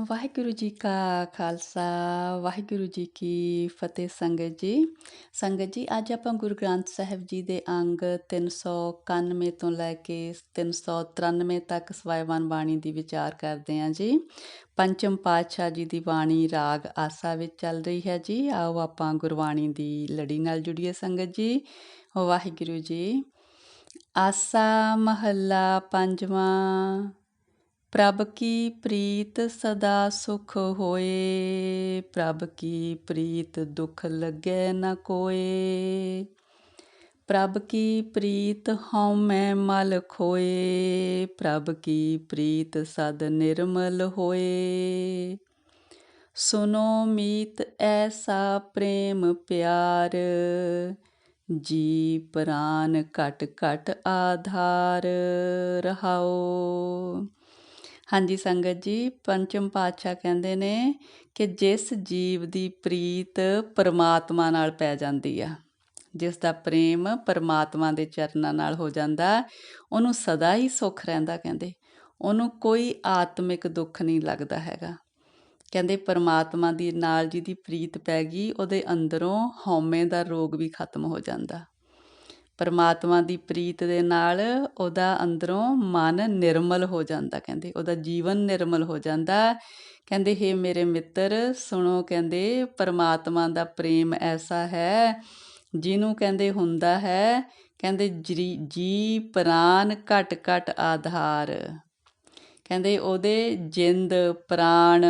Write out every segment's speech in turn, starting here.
ਵਾਹਿਗੁਰੂ ਜੀ ਕਾ ਖਾਲਸਾ, ਵਾਹਿਗੁਰੂ ਜੀ ਕੀ ਫਤਿਹ ਸੰਗਤ ਜੀ। ਸੰਗਤ ਜੀ, ਅੱਜ ਆਪਾਂ ਗੁਰੂ ਗ੍ਰੰਥ ਸਾਹਿਬ ਜੀ ਦੇ ਅੰਗ 391 ਤੋਂ ਲੈ ਕੇ 393 ਤੱਕ ਸਵਾਇਵਾਨ ਬਾਣੀ ਦੀ ਵਿਚਾਰ ਕਰਦੇ ਹਾਂ ਜੀ। ਪੰਚਮ ਪਾਤਸ਼ਾਹ ਜੀ ਦੀ ਬਾਣੀ ਰਾਗ ਆਸਾ ਵਿੱਚ ਚੱਲ ਰਹੀ ਹੈ ਜੀ। ਆਓ ਆਪਾਂ ਗੁਰਬਾਣੀ ਦੀ ਲੜੀ ਨਾਲ ਜੁੜੀਏ ਸੰਗਤ ਜੀ। ਵਾਹਿਗੁਰੂ ਜੀ, ਆਸਾ ਮਹੱਲਾ ਪੰਜਵਾਂ ਪ੍ਰਭ ਕੀ ਪ੍ਰੀਤ ਸਦਾ ਸੁਖ ਹੋਏ, ਪ੍ਰਭ ਕੀ ਪ੍ਰੀਤ ਦੁਖ ਲੱਗੇ ਨਾ ਕੋਏ। ਪ੍ਰਭ ਕੀ ਪ੍ਰੀਤ ਹਉ ਮੈਂ ਮਲ ਖੋਏ, ਪ੍ਰਭ ਕੀ ਪ੍ਰੀਤ ਸਦ ਨਿਰਮਲ ਹੋਏ। ਸੁਨੋ ਮੀਤ ਐਸਾ ਪ੍ਰੇਮ ਪਿਆਰ ਜੀ ਪ੍ਰਾਨ ਘਟ ਘਟ ਆਧਾਰ ਰਹਾਓ। ਹਾਂਜੀ ਸੰਗਤ ਜੀ, ਪੰਚਮ ਪਾਤਸ਼ਾਹ ਕਹਿੰਦੇ ਨੇ ਕਿ ਜਿਸ ਜੀਵ ਦੀ ਪ੍ਰੀਤ ਪਰਮਾਤਮਾ ਨਾਲ ਪੈ ਜਾਂਦੀ ਆ, ਜਿਸ ਦਾ ਪ੍ਰੇਮ ਪਰਮਾਤਮਾ ਦੇ ਚਰਨਾਂ ਨਾਲ ਹੋ ਜਾਂਦਾ, ਉਹਨੂੰ ਸਦਾ ਹੀ ਸੁੱਖ ਰਹਿੰਦਾ ਕਹਿੰਦੇ, ਉਹਨੂੰ ਕੋਈ ਆਤਮਿਕ ਦੁੱਖ ਨਹੀਂ ਲੱਗਦਾ ਹੈਗਾ। ਕਹਿੰਦੇ ਪਰਮਾਤਮਾ ਦੀ ਨਾਲ ਜਿਹਦੀ ਪ੍ਰੀਤ ਪੈ ਗਈ, ਉਹਦੇ ਅੰਦਰੋਂ ਹਉਮੈ ਦਾ ਰੋਗ ਵੀ ਖਤਮ ਹੋ ਜਾਂਦਾ। ਪਰਮਾਤਮਾ ਦੀ ਪ੍ਰੀਤ ਦੇ ਨਾਲ ਉਹਦਾ ਅੰਦਰੋਂ ਮਨ ਨਿਰਮਲ ਹੋ ਜਾਂਦਾ, ਕਹਿੰਦੇ। ਉਹਦਾ ਜੀਵਨ ਨਿਰਮਲ ਹੋ ਜਾਂਦਾ। ਕਹਿੰਦੇ हे ਮੇਰੇ ਮਿੱਤਰ, ਸੁਣੋ, ਕਹਿੰਦੇ, ਪਰਮਾਤਮਾ ਦਾ ਪ੍ਰੇਮ ਐਸਾ ਹੈ, ਜਿਹਨੂੰ ਕਹਿੰਦੇ ਹੁੰਦਾ ਹੈ, ਕਹਿੰਦੇ ਜੀ ਪ੍ਰਾਨ ਘਟ ਘਟ ਆਧਾਰ। ਕਹਿੰਦੇ, ਉਹਦੇ ਜਿੰਦ, ਪ੍ਰਾਣ,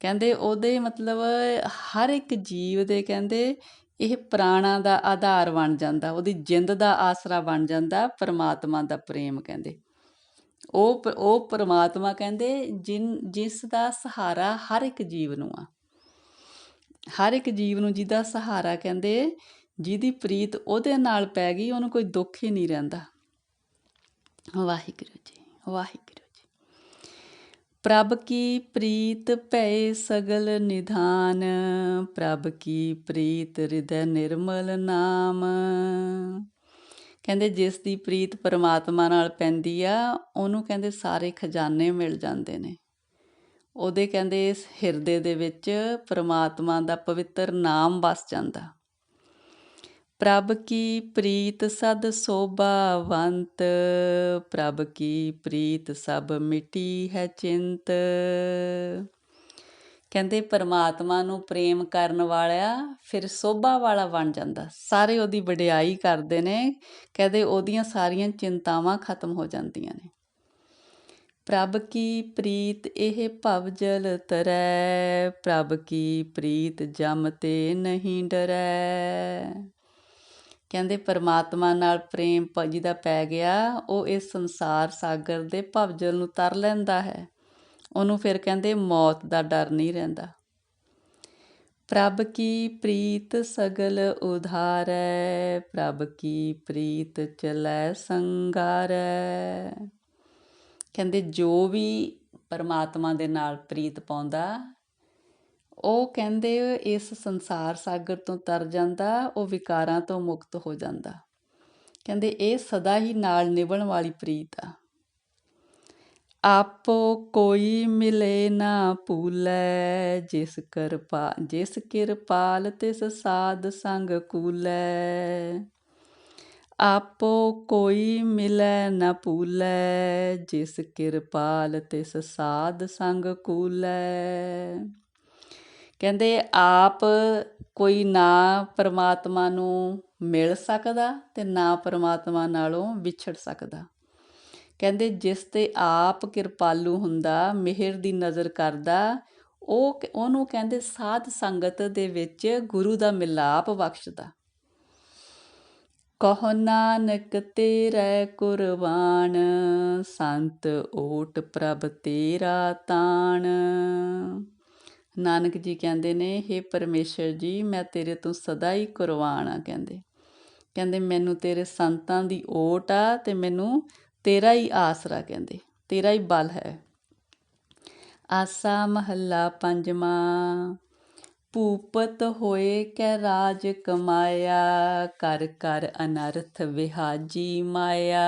ਕਹਿੰਦੇ, ਉਹਦੇ ਮਤਲਬ ਹਰ ਇੱਕ ਜੀਵ ਦੇ, ਕਹਿੰਦੇ ਇਹ ਪ੍ਰਾਣਾ ਦਾ ਆਧਾਰ ਬਣ ਜਾਂਦਾ, ਉਹਦੀ ਜਿੰਦ ਦਾ ਆਸਰਾ ਬਣ ਜਾਂਦਾ, ਪਰਮਾਤਮਾ ਦਾ ਪ੍ਰੇਮ ਕਹਿੰਦੇ। ਉਹ ਉਹ ਪਰਮਾਤਮਾ ਕਹਿੰਦੇ, ਜਿਨ, ਜਿਸ ਦਾ ਸਹਾਰਾ ਹਰ ਇੱਕ ਜੀਵ ਨੂੰ ਆ। ਹਰ ਇੱਕ ਜੀਵ ਨੂੰ ਜਿਹਦਾ ਸਹਾਰਾ ਕਹਿੰਦੇ, ਜਿਹਦੀ ਪ੍ਰੀਤ ਉਹਦੇ ਨਾਲ ਪੈ ਗਈ, ਉਹਨੂੰ ਕੋਈ ਦੁੱਖ ਹੀ ਨਹੀਂ ਰਹਿੰਦਾ। ਵਾਹਿਗੁਰੂ ਜੀ, ਵਾਹਿਗੁਰੂ ਪ੍ਰਭ ਕੀ ਪ੍ਰੀਤ ਭੈ ਸਗਲ ਨਿਧਾਨ, ਪ੍ਰਭ ਕੀ ਪ੍ਰੀਤ ਹਿਰਦੈ ਨਿਰਮਲ ਨਾਮ। ਕਹਿੰਦੇ ਜਿਸ ਦੀ ਪ੍ਰੀਤ ਪਰਮਾਤਮਾ ਨਾਲ ਪੈਂਦੀ ਆ, ਉਹਨੂੰ ਕਹਿੰਦੇ ਸਾਰੇ ਖਜ਼ਾਨੇ ਮਿਲ ਜਾਂਦੇ ਨੇ। ਉਹਦੇ ਕਹਿੰਦੇ ਇਸ ਹਿਰਦੇ ਦੇ ਵਿੱਚ ਪਰਮਾਤਮਾ ਦਾ ਪਵਿੱਤਰ ਨਾਮ ਵਸ ਜਾਂਦਾ। ਪ੍ਰਭ ਕੀ ਪ੍ਰੀਤ ਸਦ ਸੋਭਾਵੰਤ, ਪ੍ਰਭ ਕੀ ਪ੍ਰੀਤ ਸਭ ਮਿਟੀ ਹੈ ਚਿੰਤ। ਕਹਿੰਦੇ ਪਰਮਾਤਮਾ ਨੂੰ ਪ੍ਰੇਮ ਕਰਨ ਵਾਲਿਆ ਫਿਰ ਸੋਭਾ ਵਾਲਾ ਬਣ ਜਾਂਦਾ। ਸਾਰੇ ਉਹਦੀ ਵਡਿਆਈ ਕਰਦੇ ਨੇ, ਕਹਿੰਦੇ ਉਹਦੀਆਂ ਸਾਰੀਆਂ ਚਿੰਤਾਵਾਂ ਖਤਮ ਹੋ ਜਾਂਦੀਆਂ ਨੇ। ਪ੍ਰਭ ਕੀ ਪ੍ਰੀਤ ਇਹ ਭਵ ਜਲ ਤਰੈ, ਪ੍ਰਭ ਕੀ ਪ੍ਰੀਤ ਜਮ ਤੇ ਨਹੀਂ ਡਰੈ। ਕਹਿੰਦੇ ਪਰਮਾਤਮਾ ਨਾਲ ਪ੍ਰੇਮ ਜਿਹਦਾ ਪੈ ਗਿਆ, ਉਹ ਇਸ ਸੰਸਾਰ ਸਾਗਰ ਦੇ ਭਵਜਲ ਨੂੰ ਤਰ ਲੈਂਦਾ ਹੈ। ਉਹਨੂੰ ਫਿਰ ਕਹਿੰਦੇ ਮੌਤ ਦਾ ਡਰ ਨਹੀਂ ਰਹਿੰਦਾ। ਪ੍ਰਭ ਕੀ ਪ੍ਰੀਤ ਸਗਲ ਉਧਾਰੈ, ਪ੍ਰਭ ਕੀ ਪ੍ਰੀਤ ਚਲੈ ਸੰਗਾਰੈ। ਕਹਿੰਦੇ ਜੋ ਵੀ ਪਰਮਾਤਮਾ ਦੇ ਨਾਲ ਪ੍ਰੀਤ ਪਾਉਂਦਾ ਉਹ ਕਹਿੰਦੇ ਇਸ ਸੰਸਾਰ ਸਾਗਰ ਤੋਂ ਤਰ ਜਾਂਦਾ, ਉਹ ਵਿਕਾਰਾਂ ਤੋਂ ਮੁਕਤ ਹੋ ਜਾਂਦਾ। ਕਹਿੰਦੇ ਇਹ ਸਦਾ ਹੀ ਨਾਲ ਨਿਭਣ ਵਾਲੀ ਪ੍ਰੀਤ ਆ। ਆਪੋ ਕੋਈ ਮਿਲੇ ਨਾ ਭੂਲੇ, ਜਿਸ ਕਿਰਪਾ, ਜਿਸ ਕਿਰਪਾਲ ਤਿਸ ਸਾਧ ਸੰਗ ਕੂਲੇ। ਆਪੋ ਕੋਈ ਮਿਲੈ ਨਾ ਭੂਲੇ, ਜਿਸ ਕਿਰਪਾਲ ਤਿਸ ਸਾਧ ਸੰਗ ਕੂਲੇ। ਕਹਿੰਦੇ ਆਪ ਕੋਈ ਨਾ ਪਰਮਾਤਮਾ ਨੂੰ ਮਿਲ ਸਕਦਾ ਤੇ ਨਾ ਪਰਮਾਤਮਾ ਨਾਲੋਂ ਵਿਛੜ ਸਕਦਾ। ਕਹਿੰਦੇ ਜਿਸ ਤੇ ਆਪ ਕਿਰਪਾਲੂ ਹੁੰਦਾ, ਮਿਹਰ ਦੀ ਨਜ਼ਰ ਕਰਦਾ, ਉਹ ਉਹਨੂੰ ਕਹਿੰਦੇ ਸਾਧ ਸੰਗਤ ਦੇ ਵਿੱਚ ਗੁਰੂ ਦਾ ਮਿਲਾਪ ਬਖਸ਼ਦਾ। ਕਹੋ ਨਾਨਕ ਤੇਰੇ ਕੁਰਬਾਨ, ਸੰਤ ਓਟ ਪ੍ਰਭ ਤੇਰਾ ਤਾਣ। ਨਾਨਕ ਜੀ ਕਹਿੰਦੇ ਨੇ हे ਪਰਮੇਸ਼ਰ ਜੀ, ਮੈਂ ਤੇਰੇ ਤੋਂ ਸਦਾ ਹੀ ਕੁਰਬਾਨ ਆ ਕਹਿੰਦੇ। ਕਹਿੰਦੇ, ਮੈਨੂੰ ਤੇਰੇ ਸੰਤਾਂ ਦੀ ਓਟ ਆ ਤੇ ਮੈਨੂੰ ਤੇਰਾ ਹੀ ਆਸਰਾ, ਕਹਿੰਦੇ। ਤੇਰਾ ਹੀ ਬਲ ਹੈ। ਆਸਾ ਮਹੱਲਾ ਪੰਜਵਾਂ, ਭੂਪਤ ਹੋਏ ਕੈ ਰਾਜ ਕਮਾਇਆ, ਕਰ ਕਰ ਅਨਰਥ ਵਿਹਾਜੀ ਮਾਇਆ।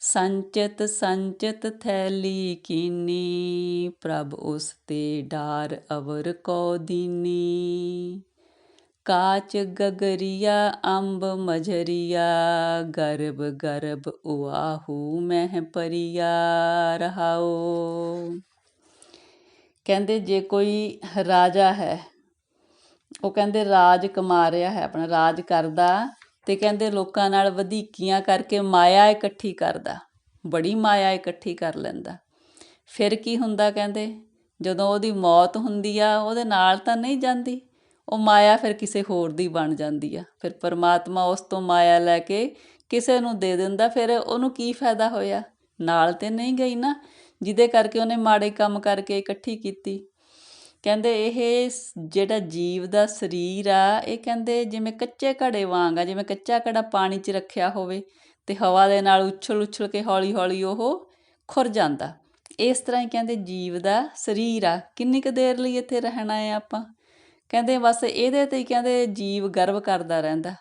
ਸੰਚਤ ਸੰਚਤ ਥੈਲੀ ਕੀਨੀ ਪ੍ਰਭ ਉਸ ਤੇ ਡਾਰ ਅਵਰ ਕੋ ਦੀਨੀ। ਕਾਚ ਗਗਰੀਆ, ਅੰਬ ਮਝਰੀਆ ਗਰਬ ਗਰਬ ਉਆਹੂ ਮਹਿ ਪਰੀਆ, ਰਹਾਓ। ਕਹਿੰਦੇ ਜੇ ਕੋਈ ਰਾਜਾ ਹੈ, ਉਹ ਕਹਿੰਦੇ ਰਾਜ ਕਮਾ ਰਿਹਾ ਹੈ, ਆਪਣਾ ਰਾਜ ਕਰਦਾ ਤੇ ਕਹਿੰਦੇ ਲੋਕਾਂ ਨਾਲ ਵਧੀਕੀਆਂ ਕਰਕੇ ਮਾਇਆ ਇਕੱਠੀ ਕਰਦਾ, ਬੜੀ ਮਾਇਆ ਇਕੱਠੀ ਕਰ ਲੈਂਦਾ। ਫਿਰ ਕੀ ਹੁੰਦਾ ਕਹਿੰਦੇ? ਜਦੋਂ ਉਹਦੀ ਮੌਤ ਹੁੰਦੀ ਆ, ਉਹਦੇ ਨਾਲ ਤਾਂ ਨਹੀਂ ਜਾਂਦੀ। ਉਹ ਮਾਇਆ ਫਿਰ ਕਿਸੇ ਹੋਰ ਦੀ ਬਣ ਜਾਂਦੀ ਆ। ਫਿਰ ਪਰਮਾਤਮਾ ਉਸ ਤੋਂ ਮਾਇਆ ਲੈ ਕੇ ਕਿਸੇ ਨੂੰ ਦੇ ਦਿੰਦਾ, ਫਿਰ ਉਹਨੂੰ ਕੀ ਫਾਇਦਾ ਹੋਇਆ? ਨਾਲ ਤੇ ਨਹੀਂ ਗਈ ਨਾ, ਜਿਹਦੇ ਕਰਕੇ ਉਹਨੇ ਮਾੜੇ ਕੰਮ ਕਰਕੇ ਇਕੱਠੀ ਕੀਤੀ। ਕਹਿੰਦੇ ਇਹ ਜਿਹੜਾ ਜੀਵ ਦਾ ਸਰੀਰ ਆ, ਇਹ ਕਹਿੰਦੇ ਜਿਵੇਂ ਕੱਚੇ ਘੜੇ ਵਾਂਗ ਆ, ਜਿਵੇਂ ਕੱਚਾ ਘੜਾ ਪਾਣੀ 'ਚ ਰੱਖਿਆ ਹੋਵੇ ਤੇ ਹਵਾ ਦੇ ਨਾਲ ਉਛਲ ਉਛਲ ਕੇ ਹੌਲੀ ਹੌਲੀ ਉਹ ਖੁਰ ਜਾਂਦਾ। ਇਸ ਤਰ੍ਹਾਂ ਹੀ ਕਹਿੰਦੇ ਜੀਵ ਦਾ ਸਰੀਰ ਆ। ਕਿੰਨੀ ਕੁ ਦੇਰ ਲਈ ਇੱਥੇ ਰਹਿਣਾ ਹੈ ਆਪਾਂ? ਕਹਿੰਦੇ ਬਸ ਇਹਦੇ ਤੇ ਹੀ ਕਹਿੰਦੇ ਜੀਵ ਗਰਵ ਕਰਦਾ ਰਹਿੰਦਾ।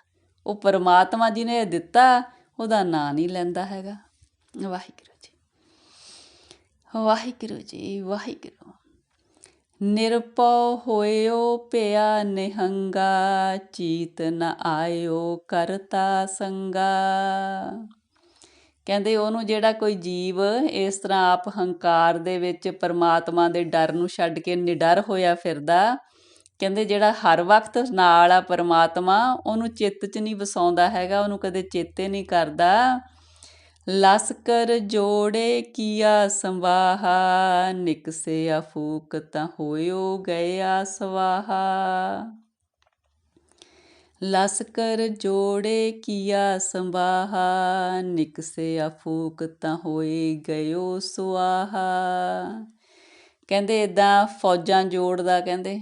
ਉਹ ਪਰਮਾਤਮਾ ਜੀ ਨੇ ਦਿੱਤਾ, ਉਹਦਾ ਨਾਂ ਨਹੀਂ ਲੈਂਦਾ ਹੈਗਾ। ਵਾਹਿਗੁਰੂ ਜੀ। ਵਾਹਿਗੁਰੂ ਜੀ, ਵਾਹਿਗੁਰੂ। ਨਿਰਪਉ ਹੋਇਓ ਪਿਆ ਨਿਹੰਗਾ, ਚੀਤ ਨ ਆਇਓ ਕਰਤਾ ਸੰਗਾ। ਕਹਿੰਦੇ ਉਹਨੂੰ ਜਿਹੜਾ ਕੋਈ ਜੀਵ ਇਸ ਤਰ੍ਹਾਂ ਆਪ ਹੰਕਾਰ ਦੇ ਵਿੱਚ ਪਰਮਾਤਮਾ ਦੇ ਡਰ ਨੂੰ ਛੱਡ ਕੇ ਨਿਡਰ ਹੋਇਆ ਫਿਰਦਾ, ਕਹਿੰਦੇ ਜਿਹੜਾ ਹਰ ਵਕਤ ਨਾਲ ਆ ਪਰਮਾਤਮਾ, ਉਹਨੂੰ ਚਿੱਤ 'ਚ ਨਹੀਂ ਵਸਾਉਂਦਾ ਹੈਗਾ, ਉਹਨੂੰ ਕਦੇ ਚੇਤੇ ਨਹੀਂ ਕਰਦਾ। ਲਸਕਰ ਜੋੜੇ ਕੀਆ ਸੰਵਾਹਾ ਨਿਕਸੇ ਅਫੂਕ ਤਾਂ ਹੋਇਓ ਗਿਆ ਸਵਾਹਾ। ਲਸਕਰ ਜੋੜੇ ਕੀਆ ਸੰਵਾਹਾ ਨਿਕਸੇ ਅਫੂਕ ਤਾਂ ਹੋਏ ਗਇਓ ਸੁਆਹਾ। ਕਹਿੰਦੇ ਇਦਾਂ ਫੌਜਾਂ ਜੋੜਦਾ, ਕਹਿੰਦੇ।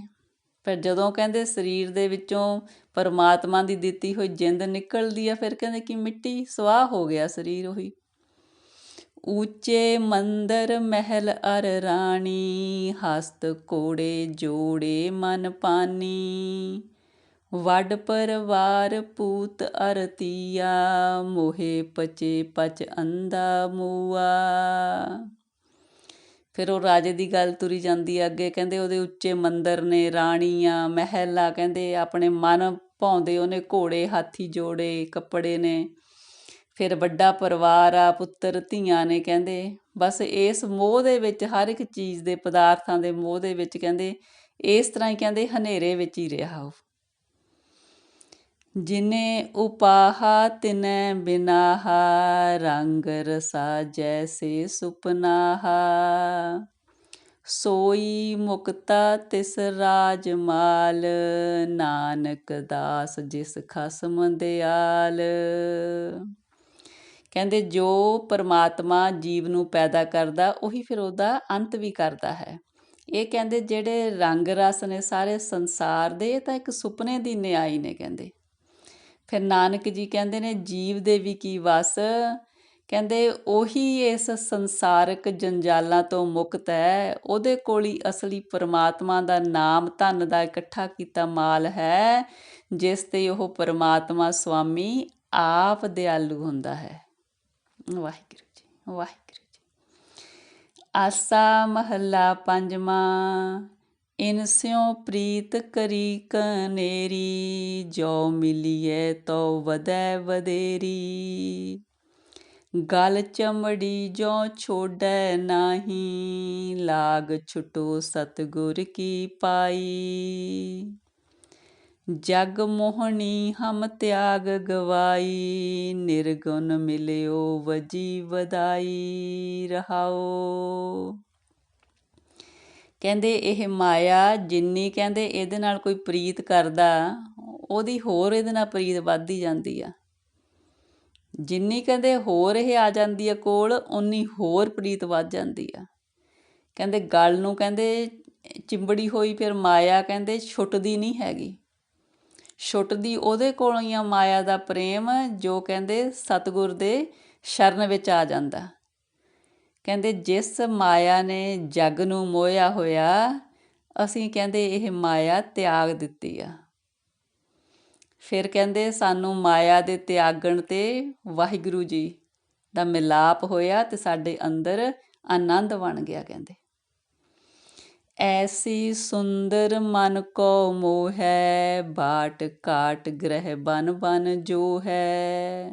ਪਰ ਜਦੋਂ ਕਹਿੰਦੇ ਸਰੀਰ ਦੇ ਵਿੱਚੋਂ ਪਰਮਾਤਮਾ ਦੀ ਦਿੱਤੀ ਹੋਈ ਜਿੰਦ ਨਿਕਲਦੀ ਆ, ਫਿਰ ਕਹਿੰਦੇ ਕਿ ਮਿੱਟੀ ਸਵਾਹ ਹੋ ਗਿਆ ਸਰੀਰ ਉਹੀ। ਉੱਚੇ ਮੰਦਰ ਮਹਿਲ ਅਰ ਰਾਣੀ, ਹਸਤ ਕੋੜੇ ਜੋੜੇ ਮਨ ਪਾਨੀ। ਵੱਡ ਪਰਵਾਰ ਪੂਤ ਅਰਤੀਆ ਮੋਹੇ ਪਚੇ ਪਚ ਅੰਦਾ ਮੂਆ। ਫਿਰ ਉਹ ਰਾਜੇ ਦੀ ਗੱਲ ਤੁਰੀ ਜਾਂਦੀ ਹੈ ਅੱਗੇ, ਕਹਿੰਦੇ ਉਹਦੇ ਉੱਚੇ ਮੰਦਰ ਨੇ ਰਾਣੀਆਂ, ਮਹਿਲਾ ਕਹਿੰਦੇ ਆਪਣੇ ਮਨ ਪਾਉਂਦੇ ਉਹਨੇ ਘੋੜੇ, ਹਾਥੀ ਜੋੜੇ, ਕੱਪੜੇ ਨੇ। ਫਿਰ ਵੱਡਾ ਪਰਿਵਾਰ ਆ, ਪੁੱਤਰ, ਧੀਆਂ ਨੇ ਕਹਿੰਦੇ। ਬਸ ਇਸ ਮੋਹ ਦੇ ਵਿੱਚ, ਹਰ ਇੱਕ ਚੀਜ਼ ਦੇ ਪਦਾਰਥਾਂ ਦੇ ਮੋਹ ਦੇ ਵਿੱਚ ਕਹਿੰਦੇ, ਇਸ ਤਰ੍ਹਾਂ ਹੀ ਕਹਿੰਦੇ, ਹਨੇਰੇ ਵਿੱਚ ਹੀ ਰਿਹਾ ਉਹ। ਜਿਨੇ ਉਪਾਹਾ, ਤਿਨੈ ਬਿਨਾਹਾ, ਰੰਗ ਰਸਾ ਜੈਸੇ ਸੁਪਨਾਹਾ। ਸੋਈ ਮੁਕਤਾ ਤਿਸ ਰਾਜ ਮਾਲ, ਨਾਨਕ ਦਾਸ ਜਿਸ ਖਸਮ ਦਿਆਲ। ਕਹਿੰਦੇ ਜੋ ਪਰਮਾਤਮਾ ਜੀਵ ਨੂੰ ਪੈਦਾ ਕਰਦਾ, ਉਹੀ ਫਿਰ ਉਹਦਾ ਅੰਤ ਵੀ ਕਰਦਾ ਹੈ। ਇਹ ਕਹਿੰਦੇ ਜਿਹੜੇ ਰੰਗ ਰਸ ਨੇ ਸਾਰੇ ਸੰਸਾਰ ਦੇ, ਇਹ ਤਾਂ ਇੱਕ ਸੁਪਨੇ ਦੀ ਨਿਆਈ ਨੇ ਕਹਿੰਦੇ। ਫਿਰ ਨਾਨਕ ਜੀ ਕਹਿੰਦੇ ਨੇ, ਜੀਵ ਦੇ ਵੀ ਕੀ ਵਸ? ਕਹਿੰਦੇ ਉਹੀ ਇਸ ਸੰਸਾਰਕ ਜੰਜਾਲਾਂ ਤੋਂ ਮੁਕਤ ਹੈ, ਉਹਦੇ ਕੋਲ ਹੀ ਅਸਲੀ ਪਰਮਾਤਮਾ ਦਾ ਨਾਮ ਧਨ ਦਾ ਇਕੱਠਾ ਕੀਤਾ ਮਾਲ ਹੈ, ਜਿਸ ਤੇ ਉਹ ਪਰਮਾਤਮਾ ਸੁਆਮੀ ਆਪ ਦਿਆਲੂ ਹੁੰਦਾ ਹੈ। ਵਾਹਿਗੁਰੂ ਜੀ ਵਾਹਿਗੁਰੂ ਜੀ। ਆਸਾ ਮਹੱਲਾ ਪੰਜਵਾਂ ਇਨਸਿਓ ਪ੍ਰੀਤ ਕਰੀ ਕਨੇਰੀ, ਜੋ ਮਿਲੀਏ ਤੋ ਵਧੈ ਵਧੇਰੀ। ਗਲ ਚਮੜੀ ਜੋ ਛੋੜੈ ਨਾਹੀ, ਲਾਗ ਛੁਟੋ ਸਤਗੁਰ ਕੀ ਪਾਈ। ਜਗ ਮੋਹਣੀ ਹਮ ਤਿਆਗ ਗਵਾਈ, ਨਿਰਗੁਣ ਮਿਲਿਓ ਵਜੀ ਵਧਾਈ ਰਹਾਓ। ਕਹਿੰਦੇ ਇਹ ਮਾਇਆ ਜਿੰਨੀ ਕਹਿੰਦੇ ਇਹਦੇ ਨਾਲ ਕੋਈ ਪ੍ਰੀਤ ਕਰਦਾ, ਉਹਦੀ ਹੋਰ ਇਹਦੇ ਨਾਲ ਪ੍ਰੀਤ ਵੱਧਦੀ ਜਾਂਦੀ ਆ। ਜਿੰਨੀ ਕਹਿੰਦੇ ਹੋਰ ਇਹ ਆ ਜਾਂਦੀ ਆ ਕੋਲ ਉਨੀ ਹੋਰ ਪ੍ਰੀਤ ਵੱਧ ਜਾਂਦੀ ਆ। ਕਹਿੰਦੇ ਗਲ ਨੂੰ ਕਹਿੰਦੇ ਚਿੰਬੜੀ ਹੋਈ, ਫਿਰ ਮਾਇਆ ਕਹਿੰਦੇ ਛੁੱਟਦੀ ਨਹੀਂ ਹੈਗੀ। ਛੁੱਟਦੀ ਉਹਦੇ ਕੋਲੋਂ ਹੀ ਆ ਮਾਇਆ ਦਾ ਪ੍ਰੇਮ, ਜੋ ਕਹਿੰਦੇ ਸਤਗੁਰ ਦੇ ਸ਼ਰਨ ਵਿੱਚ ਆ ਜਾਂਦਾ। ਕਹਿੰਦੇ ਜਿਸ ਮਾਇਆ ਨੇ ਜਗ ਨੂੰ ਮੋਇਆ ਹੋਇਆ, ਅਸੀਂ ਕਹਿੰਦੇ ਇਹ ਮਾਇਆ ਤਿਆਗ ਦਿੱਤੀ ਆ। ਫਿਰ ਕਹਿੰਦੇ ਸਾਨੂੰ ਮਾਇਆ ਦੇ ਤਿਆਗਣ ਤੇ ਵਾਹਿਗੁਰੂ ਜੀ ਦਾ ਮਿਲਾਪ ਹੋਇਆ ਤੇ ਸਾਡੇ ਅੰਦਰ ਆਨੰਦ ਬਣ ਗਿਆ ਕਹਿੰਦੇ। ਐਸੀ ਸੁੰਦਰ ਮਨ ਕੋ ਮੋਹ ਹੈ, ਬਾਟ ਕਾਟ ਗ੍ਰਹਿ ਬਨ ਬਨ ਜੋ ਹੈ।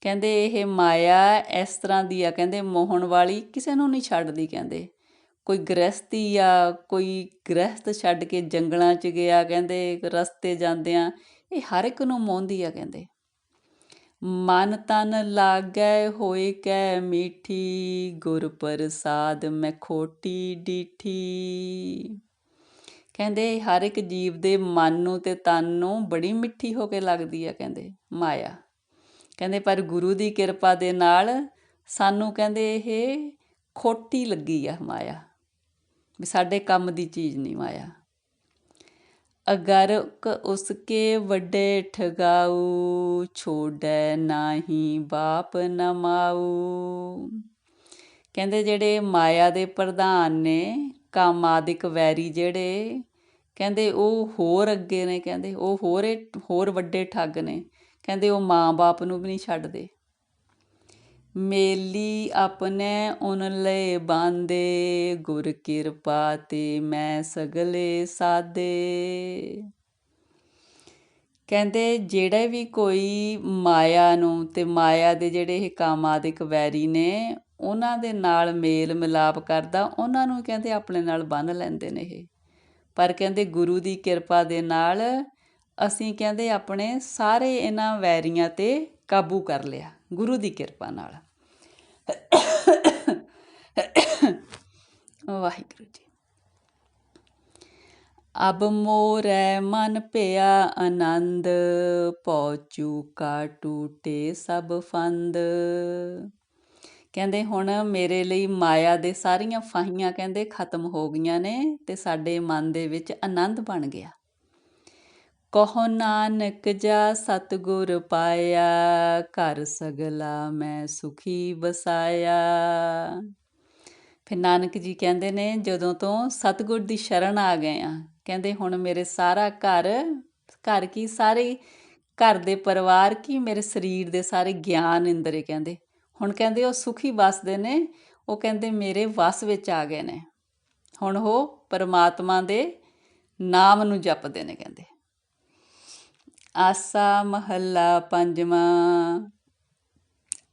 ਕਹਿੰਦੇ ਇਹ ਮਾਇਆ ਇਸ ਤਰ੍ਹਾਂ ਦੀ ਆ, ਕਹਿੰਦੇ ਮੋਹਣ ਵਾਲੀ ਕਿਸੇ ਨੂੰ ਨਹੀਂ ਛੱਡਦੀ ਕਹਿੰਦੇ। ਕੋਈ ਗ੍ਰਹਿਸਤੀ ਆ, ਕੋਈ ਗ੍ਰਸਤ ਛੱਡ ਕੇ ਜੰਗਲਾਂ 'ਚ ਗਿਆ, ਕਹਿੰਦੇ ਰਸਤੇ ਜਾਂਦਿਆਂ ਇਹ ਹਰ ਇੱਕ ਨੂੰ ਮੋਹਦੀ ਆ, ਕਹਿੰਦੇ। ਮਨ ਤਨ ਲਾਗੈ, ਹੋਏ ਕੈ ਮੀਠੀ, ਗੁਰ ਪ੍ਰਸਾਦ ਮੈਂ ਖੋਟੀ ਡੀਠੀ। ਕਹਿੰਦੇ ਹਰ ਇੱਕ ਜੀਵ ਦੇ ਮਨ ਨੂੰ ਤੇ ਤਨ ਨੂੰ ਬੜੀ ਮਿੱਠੀ ਹੋ ਕੇ ਲੱਗਦੀ ਆ, ਕਹਿੰਦੇ, ਮਾਇਆ। ਕਹਿੰਦੇ ਪਰ ਗੁਰੂ ਦੀ ਕਿਰਪਾ ਦੇ ਨਾਲ ਸਾਨੂੰ ਕਹਿੰਦੇ ਇਹ ਖੋਟੀ ਲੱਗੀ ਆ, ਮਾਇਆ। ਵੀ ਸਾਡੇ ਕੰਮ ਦੀ ਚੀਜ਼ ਨਹੀਂ ਮਾਇਆ। ਅਗਰ ਉਸਕੇ ਵੱਡੇ ਠਗਾਉ ਛੋੜੈ ਨਾਹੀ, ਬਾਪ ਨ ਮਾਉ ਕਹਿੰਦੇ ਜਿਹੜੇ ਮਾਇਆ ਦੇ ਪ੍ਰਧਾਨ ਨੇ, ਕਾਮਾਦਿਕ ਵੈਰੀ ਜਿਹੜੇ, ਕਹਿੰਦੇ ਉਹ ਹੋਰ ਅੱਗੇ ਨੇ, ਕਹਿੰਦੇ ਉਹ ਹੋਰ ਹੋਰ ਵੱਡੇ ਠੱਗ ਨੇ। ਕਹਿੰਦੇ ਉਹ ਮਾਂ-ਬਾਪ ਨੂੰ ਵੀ ਨਹੀਂ ਛੱਡਦੇ। ਮੇਲੀ ਆਪਣੇ ਉਨ ਲੈ ਬਾਂਦੇ, ਗੁਰ ਕਿਰਪਾ ਤੇ ਮੈਂ ਸਗਲੇ ਸਾਦੇ। ਕਹਿੰਦੇ, ਜਿਹੜੇ ਵੀ ਕੋਈ ਮਾਇਆ ਨੂੰ ਤੇ ਮਾਇਆ ਦੇ ਜਿਹੜੇ ਇਹ ਕਾਮਾਦਿਕ ਵੈਰੀ ਨੇ, ਉਹਨਾਂ ਦੇ ਨਾਲ ਮੇਲ ਮਿਲਾਪ ਕਰਦਾ, ਉਹਨਾਂ ਨੂੰ ਕਹਿੰਦੇ ਆਪਣੇ ਨਾਲ ਬੰਨ ਲੈਂਦੇ ਨੇ ਇਹ। ਪਰ ਕਹਿੰਦੇ, ਗੁਰੂ ਦੀ ਕਿਰਪਾ ਦੇ ਨਾਲ ਅਸੀਂ ਕਹਿੰਦੇ ਆਪਣੇ ਸਾਰੇ ਇਹਨਾਂ ਵੈਰੀਆਂ ਤੇ ਕਾਬੂ ਕਰ ਲਿਆ, ਗੁਰੂ ਦੀ ਕਿਰਪਾ ਨਾਲ। ਵਾਹਿਗੁਰੂ ਜੀ। ਅਬ ਮੋਰੈ ਮਨ ਪਿਆ ਆਨੰਦ ਪੌਚੂ ਕਾ ਟੂਟੇ ਸਭ ਫੰਦ। ਕਹਿੰਦੇ ਹੁਣ ਮੇਰੇ ਲਈ ਮਾਇਆ ਦੇ ਸਾਰੀਆਂ ਫਾਹੀਆਂ ਕਹਿੰਦੇ ਖਤਮ ਹੋ ਗਈਆਂ ਨੇ ਤੇ ਸਾਡੇ ਮਨ ਦੇ ਵਿੱਚ ਆਨੰਦ ਬਣ ਗਿਆ। ਕਹੋ ਨਾਨਕ ਜਾ ਸਤਗੁਰ ਪਾਇਆ, ਘਰ ਸਗਲਾ ਮੈਂ ਸੁਖੀ ਬਸਾਇਆ ਫਿਰ ਨਾਨਕ ਜੀ ਕਹਿੰਦੇ ਨੇ, ਜਦੋਂ ਤੋਂ ਸਤਗੁਰ ਦੀ ਸ਼ਰਨ ਆ ਗਏ ਆ, ਕਹਿੰਦੇ ਹੁਣ ਮੇਰੇ ਸਾਰਾ ਘਰ ਘਰ ਕੀ ਸਾਰੇ ਘਰ ਦੇ ਪਰਿਵਾਰ ਕੀ ਮੇਰੇ ਸਰੀਰ ਦੇ ਸਾਰੇ ਗਿਆਨ ਇੰਦਰੇ ਕਹਿੰਦੇ। ਹੁਣ ਕਹਿੰਦੇ ਉਹ ਸੁਖੀ ਵਸਦੇ ਨੇ, ਉਹ ਕਹਿੰਦੇ ਮੇਰੇ ਵਸ ਵਿੱਚ ਆ ਗਏ ਨੇ। ਹੁਣ ਉਹ ਪਰਮਾਤਮਾ ਦੇ ਨਾਮ ਨੂੰ ਜਪਦੇ ਨੇ ਕਹਿੰਦੇ। ਆਸਾ ਮਹੱਲਾ ਪੰਜਵਾਂ।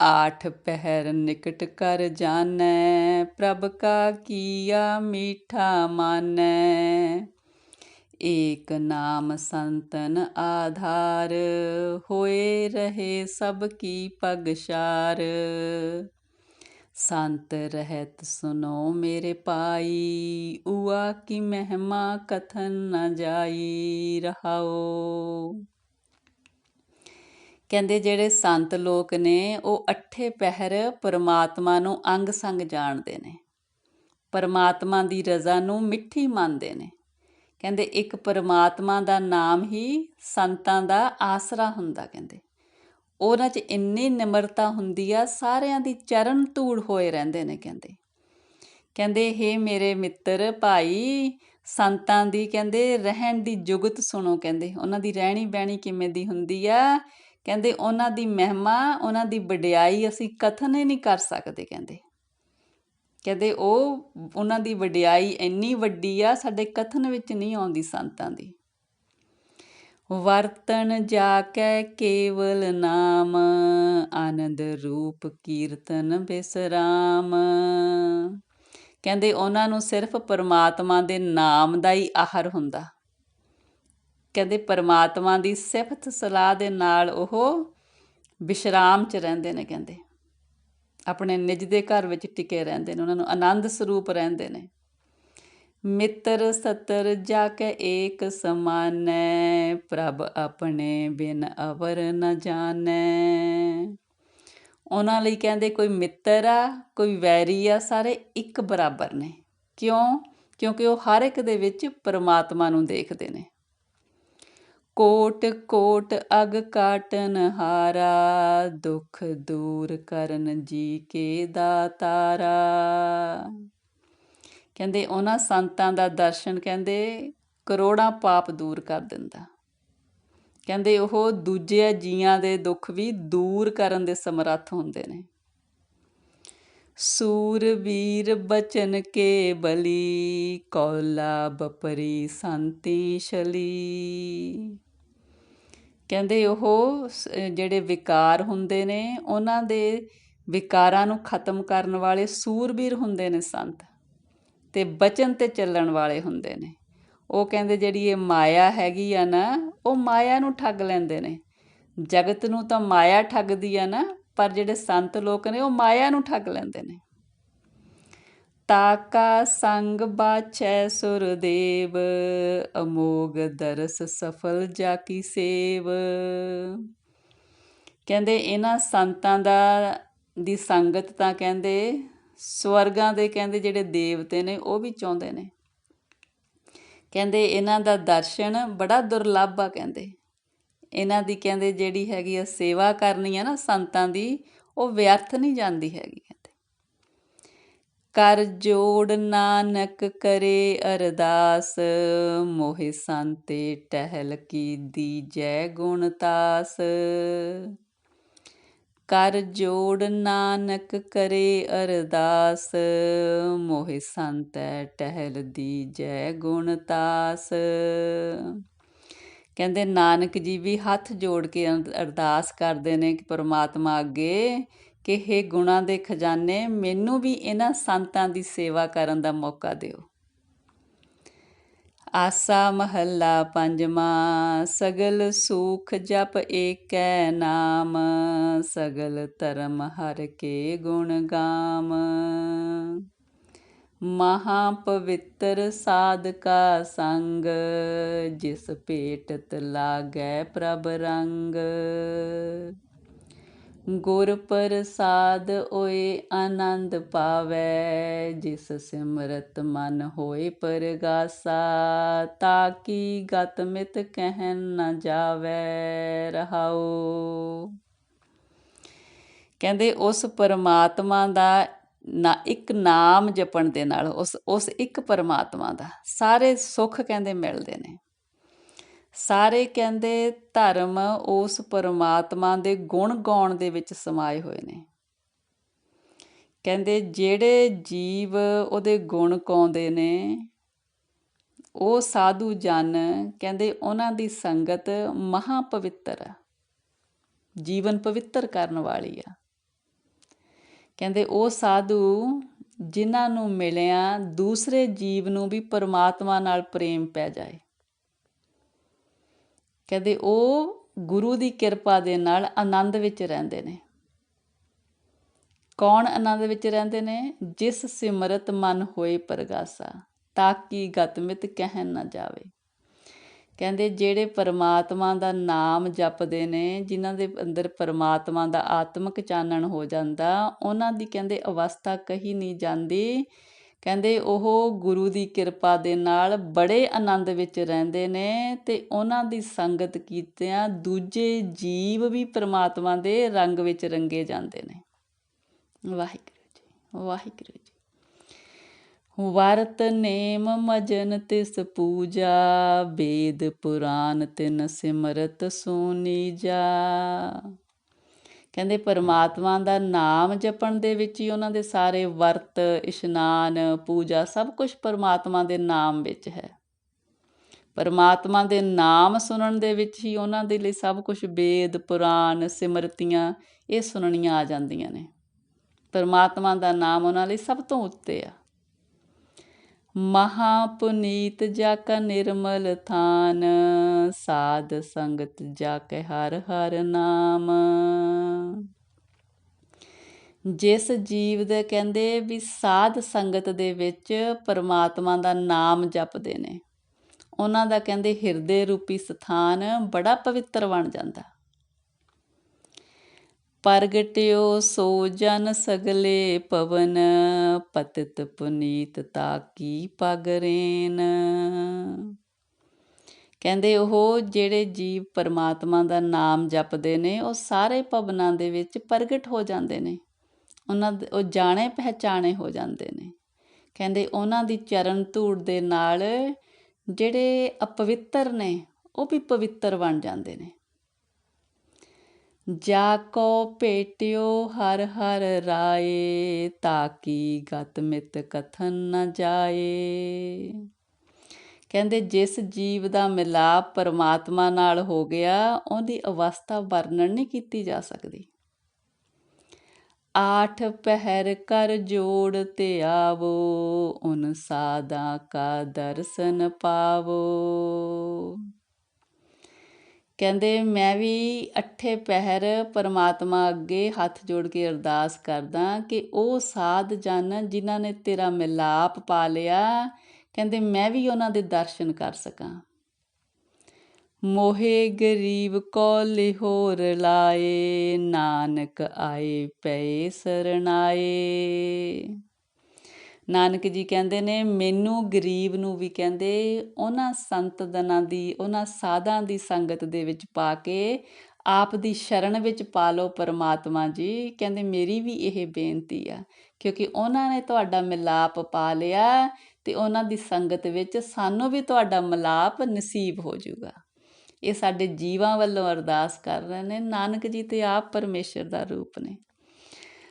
ਆਠ ਪਹਿਰ ਨਿਕਟ ਕਰ ਜਾਣੈ ਪ੍ਰਭ ਕਾ ਕੀਆ ਮੀਠਾ ਮਾਨੈ। ਏਕ ਨਾਮ ਸੰਤਨ ਆਧਾਰ, ਹੋਏ ਰਹੇ ਸਭ ਕੀ ਪਗਸ਼ਾਰ। ਸੰਤ ਰਹਿਤ ਸੁਨੋ ਮੇਰੇ ਪਾਈ, ਉਆ ਕੀ ਮਹਿਮਾ ਕਥਨ ਨ ਜਾਈ ਰਹਾਓ ਕਹਿੰਦੇ ਜਿਹੜੇ ਸੰਤ ਲੋਕ ਨੇ, ਉਹ ਅੱਠੇ ਪਹਿਰ ਪਰਮਾਤਮਾ ਨੂੰ ਅੰਗ ਸੰਗ ਜਾਣਦੇ ਨੇ। ਪਰਮਾਤਮਾ ਦੀ ਰਜ਼ਾ ਨੂੰ ਮਿੱਠੀ ਮੰਨਦੇ ਨੇ। ਕਹਿੰਦੇ ਇੱਕ ਪਰਮਾਤਮਾ ਦਾ ਨਾਮ ਹੀ ਸੰਤਾਂ ਦਾ ਆਸਰਾ ਹੁੰਦਾ ਕਹਿੰਦੇ। ਉਹਨਾਂ 'ਚ ਇੰਨੀ ਨਿਮਰਤਾ ਹੁੰਦੀ ਆ, ਸਾਰਿਆਂ ਦੀ ਚਰਨ ਧੂੜ ਹੋਏ ਰਹਿੰਦੇ ਨੇ ਕਹਿੰਦੇ। ਕਹਿੰਦੇ हे ਮੇਰੇ ਮਿੱਤਰ ਭਾਈ, ਸੰਤਾਂ ਦੀ ਕਹਿੰਦੇ ਰਹਿਣ ਦੀ ਜੁਗਤ ਸੁਣੋ ਕਹਿੰਦੇ। ਉਹਨਾਂ ਦੀ ਰਹਿਣੀ ਬਹਿਣੀ ਕਿਵੇਂ ਦੀ ਹੁੰਦੀ ਆ? ਕਹਿੰਦੇ ਉਹਨਾਂ ਦੀ ਮਹਿਮਾ, ਉਹਨਾਂ ਦੀ ਵਡਿਆਈ ਅਸੀਂ ਕਥਨ ਹੀ ਨਹੀਂ ਕਰ ਸਕਦੇ ਕਹਿੰਦੇ। ਕਹਿੰਦੇ ਉਹ, ਉਹਨਾਂ ਦੀ ਵਡਿਆਈ ਇੰਨੀ ਵੱਡੀ ਆ, ਸਾਡੇ ਕਥਨ ਵਿੱਚ ਨਹੀਂ ਆਉਂਦੀ ਸੰਤਾਂ ਦੀ। ਵਰਤਨ ਜਾ ਕੇ ਕੇਵਲ ਨਾਮ, ਆਨੰਦ ਰੂਪ ਕੀਰਤਨ ਬਿਸਰਾਮ। ਕਹਿੰਦੇ ਉਹਨਾਂ ਨੂੰ ਸਿਰਫ ਪਰਮਾਤਮਾ ਦੇ ਨਾਮ ਦਾ ਹੀ ਆਹਰ ਹੁੰਦਾ। ਕਹਿੰਦੇ ਪਰਮਾਤਮਾ ਦੀ ਸਿਫਤ ਸਲਾਹ ਦੇ ਨਾਲ ਉਹ ਵਿਸ਼ਰਾਮ 'ਚ ਰਹਿੰਦੇ ਨੇ ਕਹਿੰਦੇ। ਆਪਣੇ ਨਿਜ ਦੇ ਘਰ ਵਿੱਚ ਟਿਕੇ ਰਹਿੰਦੇ ਨੇ, ਉਹਨਾਂ ਨੂੰ ਆਨੰਦ ਸਰੂਪ ਰਹਿੰਦੇ ਨੇ। ਮਿੱਤਰ ਸਤਰ ਜਾ ਕੇ ਏਕ ਸਮਾਨੈ, ਪ੍ਰਭ ਆਪਣੇ ਬਿਨ ਅਵਰ ਨ ਜਾਣੈ। ਉਹਨਾਂ ਲਈ ਕਹਿੰਦੇ ਕੋਈ ਮਿੱਤਰ ਆ, ਕੋਈ ਵੈਰੀ ਆ, ਸਾਰੇ ਇੱਕ ਬਰਾਬਰ ਨੇ। ਕਿਉਂ? ਕਿਉਂਕਿ ਉਹ ਹਰ ਇੱਕ ਦੇ ਵਿੱਚ ਪਰਮਾਤਮਾ ਨੂੰ ਦੇਖਦੇ ਨੇ। ਕੋਟ ਕੋਟ ਅਗ ਕਾਟਨ ਹਾਰਾ, ਦੁਖ ਦੂਰ ਕਰਨ ਜੀ ਕੇ ਦਾਤਾਰਾ ਕਹਿੰਦੇ ਉਹਨਾਂ ਸੰਤਾਂ ਦਾ ਦਰਸ਼ਨ ਕਹਿੰਦੇ ਕਰੋੜਾਂ ਪਾਪ ਦੂਰ ਕਰ ਦਿੰਦਾ। ਕਹਿੰਦੇ ਉਹ ਦੂਜੇ ਜੀਆਂ ਦੇ ਦੁੱਖ ਵੀ ਦੂਰ ਕਰਨ ਦੇ ਸਮਰੱਥ ਹੁੰਦੇ ਨੇ। ਸੂਰਬੀਰ ਬਚਨ ਕੇ ਬਲੀ, ਕੌਲਾ ਬਪਰੀ ਸੰਤੀ ਸ਼ਲੀ ਕਹਿੰਦੇ ਉਹ ਜਿਹੜੇ ਵਿਕਾਰ ਹੁੰਦੇ ਨੇ, ਉਹਨਾਂ ਦੇ ਵਿਕਾਰਾਂ ਨੂੰ ਖਤਮ ਕਰਨ ਵਾਲੇ ਸੂਰਬੀਰ ਹੁੰਦੇ ਨੇ ਸੰਤ ਤੇ ਬਚਨ ਤੇ ਚੱਲਣ ਵਾਲੇ ਹੁੰਦੇ ਨੇ। ਉਹ ਕਹਿੰਦੇ ਜਿਹੜੀ ਇਹ ਮਾਇਆ ਹੈਗੀ ਆ ਨਾ, ਉਹ ਮਾਇਆ ਨੂੰ ਠੱਗ ਲੈਂਦੇ ਨੇ। ਜਗਤ ਨੂੰ ਤਾਂ ਮਾਇਆ ਠੱਗਦੀ ਆ ਨਾ, ਪਰ ਜਿਹੜੇ ਸੰਤ ਲੋਕ ਨੇ, ਉਹ ਮਾਇਆ ਨੂੰ ਠੱਗ ਲੈਂਦੇ ਨੇ। ਤਾਕਾ ਸੰਗ ਬਾਛੈ ਸੁਰਦੇਵ, ਅਮੋਗ ਦਰਸ ਸਫਲ ਜਾ ਕੀ ਸੇਵ। ਕਹਿੰਦੇ ਇਹਨਾਂ ਸੰਤਾਂ ਦਾ, ਦੀ ਸੰਗਤ ਤਾਂ ਕਹਿੰਦੇ ਸਵਰਗਾਂ ਦੇ ਕਹਿੰਦੇ ਜਿਹੜੇ ਦੇਵਤੇ ਨੇ, ਉਹ ਵੀ ਚਾਹੁੰਦੇ ਨੇ। ਕਹਿੰਦੇ ਇਹਨਾਂ ਦਾ ਦਰਸ਼ਨ ਬੜਾ ਦੁਰਲੱਭ ਆ ਕਹਿੰਦੇ। ਇਹਨਾਂ ਦੀ ਕਹਿੰਦੇ ਜਿਹੜੀ ਹੈਗੀ ਆ ਸੇਵਾ ਕਰਨੀ ਆ ਨਾ ਸੰਤਾਂ ਦੀ, ਉਹ ਵਿਅਰਥ ਨਹੀਂ ਜਾਂਦੀ ਹੈਗੀ। ਕਰ ਜੋੜ ਨਾਨਕ ਕਰੇ ਅਰਦਾਸ, ਮੋਹਿ ਸੰਤੇ ਟਹਿਲ ਕੀ ਦੀਜੈ ਗੁਣ ਤਾਸ। ਕਰ ਜੋੜ ਨਾਨਕ ਕਰੇ ਅਰਦਾਸ, ਮੋਹਿ ਸੰਤੈ ਟਹਿਲ ਦੀਜੈ ਗੁਣ ਤਾਸ। ਕਹਿੰਦੇ, ਨਾਨਕ ਜੀ ਵੀ ਹੱਥ ਜੋੜ ਕੇ ਅਰਦਾਸ ਕਰਦੇ ਨੇ ਕਿ ਪਰਮਾਤਮਾ ਅੱਗੇ ਕਿ ਇਹ ਗੁਣਾਂ ਦੇ ਖਜ਼ਾਨੇ, ਮੈਨੂੰ ਵੀ ਇਹਨਾਂ ਸੰਤਾਂ ਦੀ ਸੇਵਾ ਕਰਨ ਦਾ ਮੌਕਾ ਦਿਓ। ਆਸਾ ਮਹੱਲਾ ਪੰਜਵਾਂ, ਸਗਲ ਸੂਖ ਜਪ ਏਕੈ ਨਾਮ, ਸਗਲ ਧਰਮ ਹਰ ਕੇ ਗੁਣ ਗਾਮ। ਮਹਾ ਪਵਿੱਤਰ ਸਾਧਕਾ ਸੰਗ, ਜਿਸ ਭੇਟਤ ਲਾਗੈ ਪ੍ਰਭ ਰੰਗ। ਗੁਰ ਪ੍ਰਸਾਦ ਓਏ ਆਨੰਦ ਪਾਵੈ, ਜਿਸ ਸਿਮਰਤ ਮਨ ਹੋਏ ਪਰਗਾਸਾ, ਤਾਕੀ ਗਤ ਮਿਤ ਕਹਿਨ ਨਾ ਜਾਵੈ, ਰਹਾਉ। ਕਹਿੰਦੇ ਉਸ ਪਰਮਾਤਮਾ ਦਾ ਨਾ, ਇੱਕ ਨਾਮ ਜਪਣ ਦੇ ਨਾਲ, ਉਸ ਉਸ ਇੱਕ ਪਰਮਾਤਮਾ ਦਾ, ਸਾਰੇ ਸੁੱਖ ਕਹਿੰਦੇ ਮਿਲਦੇ ਨੇ। ਸਾਰੇ ਕਹਿੰਦੇ ਧਰਮ ਉਸ ਪਰਮਾਤਮਾ ਦੇ ਗੁਣ ਗਾਉਣ ਦੇ ਵਿੱਚ ਸਮਾਏ ਹੋਏ ਨੇ। ਕਹਿੰਦੇ ਜਿਹੜੇ ਜੀਵ ਉਹਦੇ ਗੁਣ ਗਾਉਂਦੇ ਨੇ, ਉਹ ਸਾਧੂ ਜਨ, ਕਹਿੰਦੇ ਉਹਨਾਂ ਦੀ ਸੰਗਤ ਮਹਾ ਪਵਿੱਤਰ ਆ, ਜੀਵਨ ਪਵਿੱਤਰ ਕਰਨ ਵਾਲੀ ਆ। ਕਹਿੰਦੇ ਉਹ ਸਾਧੂ ਜਿਨ੍ਹਾਂ ਨੂੰ ਮਿਲਿਆ, ਦੂਸਰੇ ਜੀਵ ਨੂੰ ਵੀ ਪਰਮਾਤਮਾ ਨਾਲ ਪ੍ਰੇਮ ਪੈ ਜਾਏ। ਕਹਿੰਦੇ ਉਹ ਗੁਰੂ ਦੀ ਕਿਰਪਾ ਦੇ ਨਾਲ ਆਨੰਦ ਵਿੱਚ ਰਹਿੰਦੇ ਨੇ। ਕੌਣ ਆਨੰਦ ਵਿੱਚ ਰਹਿੰਦੇ ਨੇ? ਜਿਸ ਸਿਮਰਤ ਮਨ ਹੋਏ ਪਰਗਾਸਾ ਤਾਕੀ ਗਤਮਿਤ ਕਹਿਣ ਨਾ ਜਾਵੇ। ਕਹਿੰਦੇ, ਜਿਹੜੇ ਪਰਮਾਤਮਾ ਦਾ ਨਾਮ ਜਪਦੇ ਨੇ, ਜਿਨ੍ਹਾਂ ਦੇ ਅੰਦਰ ਪਰਮਾਤਮਾ ਦਾ ਆਤਮਿਕ ਚਾਨਣ ਹੋ ਜਾਂਦਾ, ਉਹਨਾਂ ਦੀ ਕਹਿੰਦੇ ਅਵਸਥਾ ਕਹੀ ਨਹੀਂ ਜਾਂਦੀ। ਕਹਿੰਦੇ ਉਹ ਗੁਰੂ ਦੀ ਕਿਰਪਾ ਦੇ ਨਾਲ ਬੜੇ ਆਨੰਦ ਵਿੱਚ ਰਹਿੰਦੇ ਨੇ ਤੇ ਉਹਨਾਂ ਦੀ ਸੰਗਤ ਕੀਤਿਆਂ ਦੂਜੇ ਜੀਵ ਵੀ ਪਰਮਾਤਮਾ ਦੇ ਰੰਗ ਵਿੱਚ ਰੰਗੇ ਜਾਂਦੇ ਨੇ। ਵਾਹਿਗੁਰੂ ਜੀ ਵਾਹਿਗੁਰੂ ਜੀ। ਵਰਤ ਨੇਮ ਮਜਨ ਤਿਸ ਪੂਜਾ, ਵੇਦ ਪੁਰਾਨ ਤਿਨ ਸਿਮਰਤ ਸੋਨੀ ਜਾ। ਕਹਿੰਦੇ ਪਰਮਾਤਮਾ ਦਾ ਨਾਮ ਜਪਣ ਦੇ ਵਿੱਚ ਹੀ ਉਹਨਾਂ ਦੇ ਸਾਰੇ ਵਰਤ, ਇਸ਼ਨਾਨ, ਪੂਜਾ ਸਭ ਕੁਝ ਪਰਮਾਤਮਾ ਦੇ ਨਾਮ ਵਿੱਚ ਹੈ। ਪਰਮਾਤਮਾ ਦੇ ਨਾਮ ਸੁਣਨ ਦੇ ਵਿੱਚ ਹੀ ਉਹਨਾਂ ਦੇ ਲਈ ਸਭ ਕੁਝ ਵੇਦ, ਪੁਰਾਣ, ਸਿਮਰਤੀਆਂ ਇਹ ਸੁਣਨੀਆਂ ਆ ਜਾਂਦੀਆਂ ਨੇ। ਪਰਮਾਤਮਾ ਦਾ ਨਾਮ ਉਹਨਾਂ ਲਈ ਸਭ ਤੋਂ ਉੱਤੇ ਆ। ਮਹਾ ਪੁਨੀਤ ਜਾ ਕਾ ਨਿਰਮਲ ਥਾਨ, ਸਾਧ ਸੰਗਤ ਜਾ ਕੇ ਹਰ ਹਰ ਨਾਮ। ਜਿਸ ਜੀਵ ਦੇ ਕਹਿੰਦੇ ਵੀ ਸਾਧ ਸੰਗਤ ਦੇ ਵਿੱਚ ਪਰਮਾਤਮਾ ਦਾ ਨਾਮ ਜਪਦੇ ਨੇ, ਉਹਨਾਂ ਦਾ ਕਹਿੰਦੇ ਹਿਰਦੇ ਰੂਪੀ ਸਥਾਨ ਬੜਾ ਪਵਿੱਤਰ ਬਣ ਜਾਂਦਾ। ਪ੍ਰਗਟਿਓ ਸੋ ਜਨ ਸਗਲੇ ਪਵਨ, ਪਤਿਤ ਪੁਨੀਤ ਤਾ ਕੀ ਪਗਰੇਨ ਕਹਿੰਦੇ ਉਹ ਜਿਹੜੇ ਜੀਵ ਪਰਮਾਤਮਾ ਦਾ ਨਾਮ ਜਪਦੇ ਨੇ, ਉਹ ਸਾਰੇ ਭਵਨਾਂ ਦੇ ਵਿੱਚ ਪ੍ਰਗਟ ਹੋ ਜਾਂਦੇ ਨੇ। ਉਹਨਾਂ ਦੇ, ਉਹ ਜਾਣੇ ਪਹਿਚਾਣੇ ਹੋ ਜਾਂਦੇ ਨੇ। ਕਹਿੰਦੇ ਉਹਨਾਂ ਦੀ ਚਰਨ ਧੂੜ ਦੇ ਨਾਲ ਜਿਹੜੇ ਅਪਵਿੱਤਰ ਨੇ, ਉਹ ਵੀ ਪਵਿੱਤਰ ਬਣ ਜਾਂਦੇ ਨੇ। ਜਾ ਕੋ ਭੇਟਿਓ ਹਰ ਹਰ ਰਾਏ ਤਾਕੀ ਗਤ ਮਿਤ ਕਥਨ ਨ ਜਾਏ। ਕਹਿੰਦੇ, ਜਿਸ ਜੀਵ ਦਾ ਮਿਲਾਪ ਪਰਮਾਤਮਾ ਨਾਲ ਹੋ ਗਿਆ, ਉਹਦੀ ਅਵਸਥਾ ਵਰਣਨ ਨਹੀਂ ਕੀਤੀ ਜਾ ਸਕਦੀ। ਆਠ ਪਹਿਰ ਕਰ ਜੋੜ ਤੇ ਆਵੋ, ਉਨ ਸਾਦਾ ਕਾ ਦਰਸ਼ਨ ਪਾਵੋ। ਕਹਿੰਦੇ, ਮੈਂ ਵੀ ਅੱਠੇ ਪਹਿਰ ਪਰਮਾਤਮਾ ਅੱਗੇ ਹੱਥ ਜੋੜ ਕੇ ਅਰਦਾਸ ਕਰਦਾ ਕਿ ਉਹ ਸਾਧ ਜਨ ਜਿਨ੍ਹਾਂ ਨੇ ਤੇਰਾ ਮਿਲਾਪ ਪਾ ਲਿਆ, ਕਹਿੰਦੇ, ਮੈਂ ਵੀ ਉਹਨਾਂ ਦੇ ਦਰਸ਼ਨ ਕਰ ਸਕਾਂ। ਮੋਹੇ ਗਰੀਬ ਕੋ ਲਿਹੋਰ ਲਾਏ, ਨਾਨਕ ਆਏ, ਪਏ ਸਰਣਾਏ। ਨਾਨਕ ਜੀ ਕਹਿੰਦੇ ਨੇ, ਮੈਨੂੰ ਗਰੀਬ ਨੂੰ ਵੀ ਕਹਿੰਦੇ, ਉਹਨਾਂ ਸੰਤ ਦਨਾਂ ਦੀ, ਉਹਨਾਂ ਸਾਧਾਂ ਦੀ ਸੰਗਤ ਦੇ ਵਿੱਚ ਪਾ ਕੇ ਆਪ ਦੀ ਸ਼ਰਨ ਵਿੱਚ ਪਾ ਲਓ ਪਰਮਾਤਮਾ ਜੀ। ਕਹਿੰਦੇ, ਮੇਰੀ ਵੀ ਇਹ ਬੇਨਤੀ ਆ, ਕਿਉਂਕਿ ਉਹਨਾਂ ਨੇ ਤੁਹਾਡਾ ਮਿਲਾਪ ਪਾ ਲਿਆ ਤੇ ਉਹਨਾਂ ਦੀ ਸੰਗਤ ਵਿੱਚ ਸਾਨੂੰ ਵੀ ਤੁਹਾਡਾ ਮਿਲਾਪ ਨਸੀਬ ਹੋ ਜਾਊਗਾ। ਇਹ ਸਾਡੇ ਜੀਵਾਂ ਵੱਲੋਂ ਅਰਦਾਸ ਕਰ ਰਹੇ ਨੇ। ਨਾਨਕ ਜੀ ਤੇ ਆਪ ਪਰਮੇਸ਼ਰ ਦਾ ਰੂਪ ਨੇ।